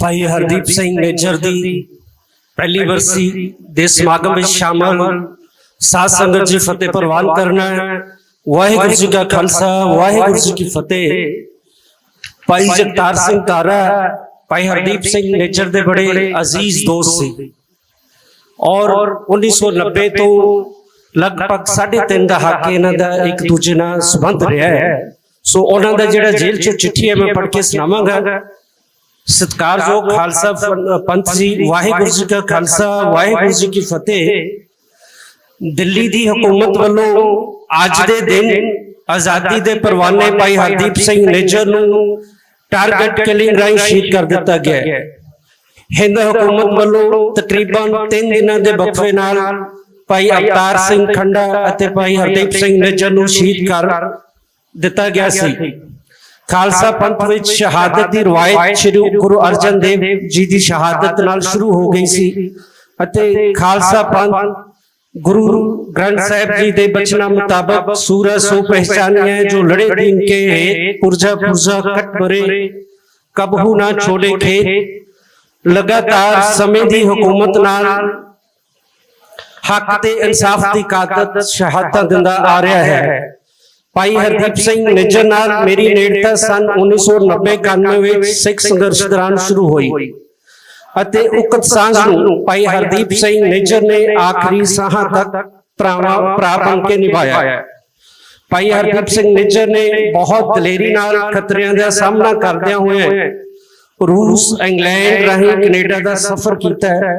ਭਾਈ Hardeep Singh major ਦੀ ਪਹਿਲੀ ਵਰਸੀ ਦੇ ਸਮਾਗਮ ਵਿੱਚ ਸ਼ਾਮਲ ਸਾਧ ਸੰਗਤ ਜੀ ਫਤਿਹ ਪ੍ਰਵਾਨ ਕਰਨਾ ਹੈ। ਵਾਹਿਗੁਰੂ ਜੀ ਕਾ ਖਾਲਸਾ ਵਾਹਿਗੁਰੂ ਜੀ ਕੀ ਫਤਿਹ। ਭਾਈ ਜਗਤਾਰ ਸਿੰਘ ਤਾਰਾ ਭਾਈ ਹਰਦੀਪ ਸਿੰਘ ਮੇਜਰ ਦੇ ਬੜੇ ਅਜ਼ੀਜ਼ ਦੋਸਤ ਸੀ। ਔਰ 1990 ਤੋਂ ਲਗਭਗ 3.5 ਦਹਾਕੇ ਇਹਨਾਂ ਦਾ ਇੱਕ ਦੂਜੇ ਨਾਲ ਸੰਬੰਧ ਰਿਹਾ ਹੈ। ਸੋ ਉਹਨਾਂ ਦਾ ਜਿਹੜਾ ਜੇਲ੍ਹ ਚੋਂ ਚਿੱਠੀ ਹੈ ਮੈਂ ਪੜ੍ਹ ਕੇ ਸੁਣਾਵਾਂਗਾ। ਸਤਿਕਾਰਯੋਗ ਖਾਲਸਾ ਪੰਥ ਜੀ ਵਾਹਿਗੁਰੂ ਜੀ ਕਾ ਖਾਲਸਾ ਵਾਹਿਗੁਰੂ ਜੀ ਕੀ ਫਤਿਹ ਦਿੱਲੀ ਦੀ ਹਕੂਮਤ ਵੱਲੋਂ ਅੱਜ ਦੇ ਦਿਨ ਆਜ਼ਾਦੀ ਦੇ ਪਰਵਾਨੇ ਭਾਈ ਹਰਦੀਪ ਸਿੰਘ ਨੇਜਰ ਨੂੰ ਟਾਰਗੇਟ ਕਿਲਿੰਗ ਰਾਈ ਸ਼ਹੀਦ ਕਰ ਦਿੱਤਾ ਗਿਆ ਹੈ ਹਿੰਦ ਹਕੂਮਤ ਵੱਲੋਂ ਤਕਰੀਬਨ 3 ਦਿਨਾਂ ਦੇ ਵਕਫੇ ਨਾਲ ਭਾਈ ਅਵਤਾਰ ਸਿੰਘ ਖੰਡਾ ਅਤੇ ਭਾਈ ਹਰਦੀਪ ਸਿੰਘ ਨੇਜਰ ਨੂੰ ਸ਼ਹੀਦ ਕਰ ਦਿੱਤਾ ਗਿਆ ਸੀ ਖਾਲਸਾ ਪੰਥ ਵਿੱਚ ਸ਼ਹਾਦਤ ਦੀ ਰਵਾਇਤ ਸ੍ਰੀ ਗੁਰੂ ਅਰਜਨ ਦੇਵ ਜੀ ਦੀ ਸ਼ਹਾਦਤ ਨਾਲ ਸ਼ੁਰੂ ਹੋ ਗਈ ਸੀ। ਅਤੇ ਖਾਲਸਾ ਪੰਥ ਗੁਰੂ ਗ੍ਰੰਥ ਸਾਹਿਬ ਜੀ ਦੇ ਬਚਨਾਂ ਮੁਤਾਬਕ ਸੂਰਜ ਸੋ ਪਹਿਚਾਨਿਆ ਜੋ ਲੜੇ ਦੀਨ ਕੇ ਹੈ ਪੁਰਜਾ ਪੁਰਜਾ ਕਟ ਬਰੇ ਕਬਹੂ ਨਾ ਛੋੜੇ ਖੇਤ। ਲਗਾਤਾਰ ਸਮੇਂ ਦੀ ਹਕੂਮਤ ਨਾਲ ਹੱਕ ਤੇ ਇਨਸਾਫ ਦੀ ਕਾਦਤ ਸ਼ਹਾਦਤਾਂ ਦਿੰਦਾ ਆ ਰਿਹਾ ਹੈ। ਭਾਈ ਹਰਦੀਪ ਸਿੰਘ ਨਿੱਜਰ ਨਾਲ ਮੇਰੀ ਨੇੜਤਾ ਸਨ 1990-91 ਵਿੱਚ ਸਿੱਖ ਸੰਘਰਸ਼ ਦੌਰਾਨ ਸ਼ੁਰੂ ਹੋਈ। ਅਤੇ ਉਕਤ ਸਾਂਝ ਨੂੰ ਭਾਈ ਹਰਦੀਪ ਸਿੰਘ ਨਿੱਜਰ ਨੇ ਆਖਰੀ ਸਾਹਾਂ ਤੱਕ ਭਰਾਵਾਂ ਭਰਾ ਬਣ ਕੇ ਨਿਭਾਇਆ। ਭਾਈ ਹਰਦੀਪ ਸਿੰਘ ਨਿੱਜਰ ਨੇ ਬਹੁਤ ਦਲੇਰੀ ਨਾਲ ਖਤਰਿਆਂ ਦਾ ਸਾਹਮਣਾ ਕਰਦਿਆਂ ਹੋਏ ਰੂਸ ਇੰਗਲੈਂਡ ਰਾਹੀਂ ਕੈਨੇਡਾ ਦਾ ਸਫ਼ਰ ਕੀਤਾ ਹੈ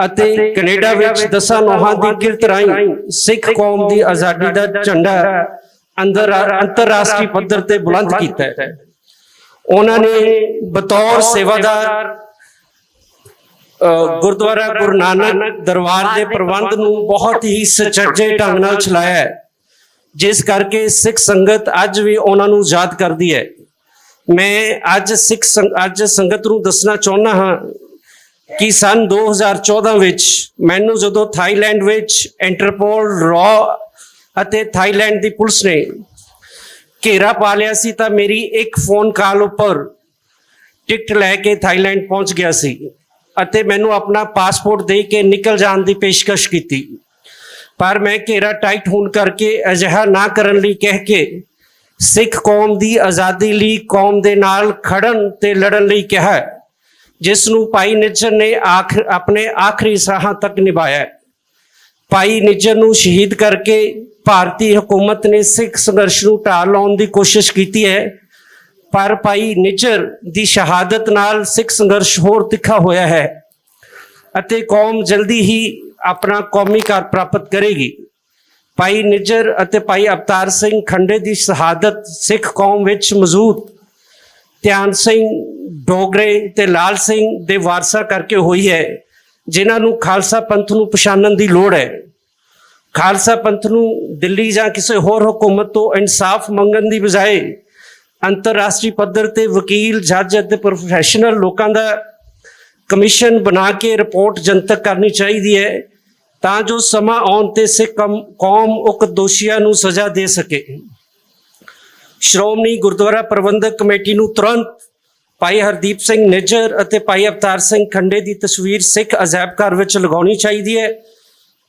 ਅਤੇ ਕੈਨੇਡਾ ਵਿੱਚ ਦਸਾਂ ਨੋਹਾਂ ਦੀ ਕਿਰਤ ਰਾਹੀਂ ਸਿੱਖ ਕੌਮ ਦੀ ਆਜ਼ਾਦੀ ਦਾ ਝੰਡਾ ਅੰਦਰ ਅੰਤਰਰਾਸ਼ਟਰੀ ਪੱਧਰ ਤੇ ਬੁਲੰਦ ਕੀਤਾ ਹੈ। ਉਹਨਾਂ ਨੇ ਬਤੌਰ ਸੇਵਾਦਾਰ ਗੁਰਦੁਆਰਾ ਗੁਰੂ ਨਾਨਕ ਦਰਬਾਰ ਦੇ ਪ੍ਰਬੰਧ ਨੂੰ ਬਹੁਤ ਹੀ ਸੁਚੱਜੇ ਢੰਗ ਨਾਲ ਚਲਾਇਆ ਹੈ। ਜਿਸ ਕਰਕੇ ਸਿੱਖ ਸੰਗਤ ਅੱਜ ਵੀ ਉਹਨਾਂ ਨੂੰ ਯਾਦ ਕਰਦੀ ਹੈ। ਮੈਂ ਅੱਜ ਸਿੱਖ ਅੱਜ ਸੰਗਤ ਨੂੰ ਦੱਸਣਾ ਚਾਹੁੰਦਾ ਹਾਂ ਕਿ ਸਨ 2014 ਵਿੱਚ ਮੈਨੂੰ ਜਦੋਂ ਥਾਈਲੈਂਡ ਵਿੱਚ ਇੰਟਰਪੋਲ ਰॉ ਅਤੇ ਥਾਈਲੈਂਡ ਦੀ ਪੁਲਿਸ ਨੇ ਘੇਰਾ ਪਾ ਲਿਆ ਸੀ ਤਾਂ ਮੇਰੀ ਇੱਕ ਫੋਨ ਕਾਲ ਉੱਪਰ ਟਿਕਟ ਲੈ ਕੇ ਥਾਈਲੈਂਡ ਪਹੁੰਚ ਗਿਆ ਸੀ ਅਤੇ ਮੈਨੂੰ ਆਪਣਾ ਪਾਸਪੋਰਟ ਦੇ ਕੇ ਨਿਕਲ ਜਾਣ ਦੀ ਪੇਸ਼ਕਸ਼ ਕੀਤੀ। ਪਰ ਮੈਂ ਘੇਰਾ ਟਾਈਟ ਹੋਣ ਕਰਕੇ ਅਜਿਹਾ ਨਾ ਕਰਨ ਲਈ ਕਹਿ ਕੇ ਸਿੱਖ ਕੌਮ ਦੀ ਆਜ਼ਾਦੀ ਲਈ ਕੌਮ ਦੇ ਨਾਲ ਖੜਨ ਤੇ ਲੜਨ ਲਈ ਕਿਹਾ, ਜਿਸ ਨੂੰ ਭਾਈ ਨਿੱਜਰ ਨੇ ਆਖਰ ਆਪਣੇ ਆਖਰੀ ਸਾਹਾਂ ਤੱਕ ਨਿਭਾਇਆ। ਭਾਈ ਨਿੱਜਰ ਨੂੰ ਸ਼ਹੀਦ ਕਰਕੇ ਭਾਰਤੀ ਹਕੂਮਤ ਨੇ ਸਿੱਖ ਸੰਘਰਸ਼ ਨੂੰ ਢਾਹ ਲਾਉਣ ਦੀ ਕੋਸ਼ਿਸ਼ ਕੀਤੀ ਹੈ। ਪਰ ਭਾਈ ਨਿੱਜਰ ਦੀ ਸ਼ਹਾਦਤ ਨਾਲ ਸਿੱਖ ਸੰਘਰਸ਼ ਹੋਰ ਤਿੱਖਾ ਹੋਇਆ ਹੈ ਅਤੇ ਕੌਮ ਜਲਦੀ ਹੀ ਆਪਣਾ ਕੌਮੀ ਕਾਰ ਪ੍ਰਾਪਤ ਕਰੇਗੀ। ਭਾਈ ਨਿੱਜਰ ਅਤੇ ਭਾਈ ਅਵਤਾਰ ਸਿੰਘ ਖੰਡੇ ਦੀ ਸ਼ਹਾਦਤ ਸਿੱਖ ਕੌਮ ਵਿੱਚ ਮੌਜੂਦ ਧਿਆਨ ਸਿੰਘ ਡੋਗਰੇ ਤੇ ਲਾਲ ਸਿੰਘ ਦੇ ਵਾਰਸਾ ਕਰਕੇ ਹੋਈ ਹੈ, ਜਿਨ੍ਹਾਂ ਨੂੰ ਖਾਲਸਾ ਪੰਥ ਨੂੰ ਪਛਾਣਨ ਦੀ ਲੋੜ ਹੈ। ਖਾਲਸਾ ਪੰਥ ਨੂੰ ਦਿੱਲੀ ਜਾਂ ਕਿਸੇ ਹੋਰ ਹਕੂਮਤ ਤੋਂ ਇਨਸਾਫ ਮੰਗਣ ਦੀ ਬਜਾਏ ਅੰਤਰਰਾਸ਼ਟਰੀ ਪੱਧਰ ਤੇ ਵਕੀਲ, ਜੱਜ ਅਤੇ ਪ੍ਰੋਫੈਸ਼ਨਲ ਲੋਕਾਂ ਦਾ ਕਮਿਸ਼ਨ ਬਣਾ ਕੇ ਰਿਪੋਰਟ ਜਨਤਕ ਕਰਨੀ ਚਾਹੀਦੀ ਹੈ ਤਾਂ ਜੋ ਸਮਾਂ ਆਉਣ ਤੇ ਸਿੱਖ ਕਮ- ਕੌਮ, ਉਕਤ ਦੋਸ਼ੀਆਂ ਨੂੰ ਸਜ਼ਾ ਦੇ ਸਕੇ। ਸ਼੍ਰੋਮਣੀ ਗੁਰਦੁਆਰਾ ਪ੍ਰਬੰਧਕ ਕਮੇਟੀ ਨੂੰ ਤੁਰੰਤ ਭਾਈ ਹਰਦੀਪ ਸਿੰਘ ਨਿੱਜਰ ਅਤੇ ਭਾਈ ਅਵਤਾਰ ਸਿੰਘ ਖੰਡੇ ਦੀ ਤਸਵੀਰ ਸਿੱਖ ਅਜਾਇਬ ਘਰ ਵਿੱਚ ਲਗਾਉਣੀ ਚਾਹੀਦੀ ਹੈ।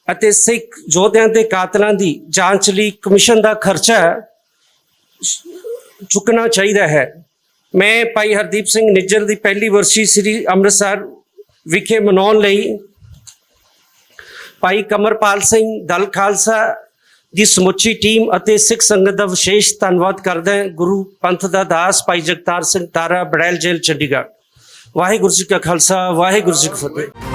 ਅਤੇ ਸਿੱਖ ਯੋਧਿਆਂ ਦੇ ਕਾਤਲਾਂ ਦੀ ਜਾਂਚ ਲਈ ਕਮਿਸ਼ਨ ਦਾ ਖਰਚਾ ਚੁੱਕਣਾ ਚਾਹੀਦਾ ਹੈ। ਮੈਂ ਭਾਈ ਹਰਦੀਪ ਸਿੰਘ ਨਿੱਜਰ ਦੀ ਪਹਿਲੀ ਵਰਸੀ ਸ੍ਰੀ ਅੰਮ੍ਰਿਤਸਰ ਵਿਖੇ ਮਨਾਉਣ ਲਈ ਭਾਈ ਕਮਰਪਾਲ ਸਿੰਘ ਦਲ ਖਾਲਸਾ ਦੀ ਸਮੁੱਚੀ ਟੀਮ ਅਤੇ ਸਿੱਖ ਸੰਗਤ ਦਾ ਵਿਸ਼ੇਸ਼ ਧੰਨਵਾਦ ਕਰਦਾ ਹਾਂ। ਗੁਰੂ ਪੰਥ ਦਾ ਦਾਸ ਭਾਈ ਜਗਤਾਰ ਸਿੰਘ ਤਾਰਾ, ਬੜੈਲ ਜੇਲ੍ਹ, ਚੰਡੀਗੜ੍ਹ। ਵਾਹਿਗੁਰੂ ਜੀ ਕਾ ਖਾਲਸਾ, ਵਾਹਿਗੁਰੂ ਜੀ ਕੀ ਫਤਿਹ।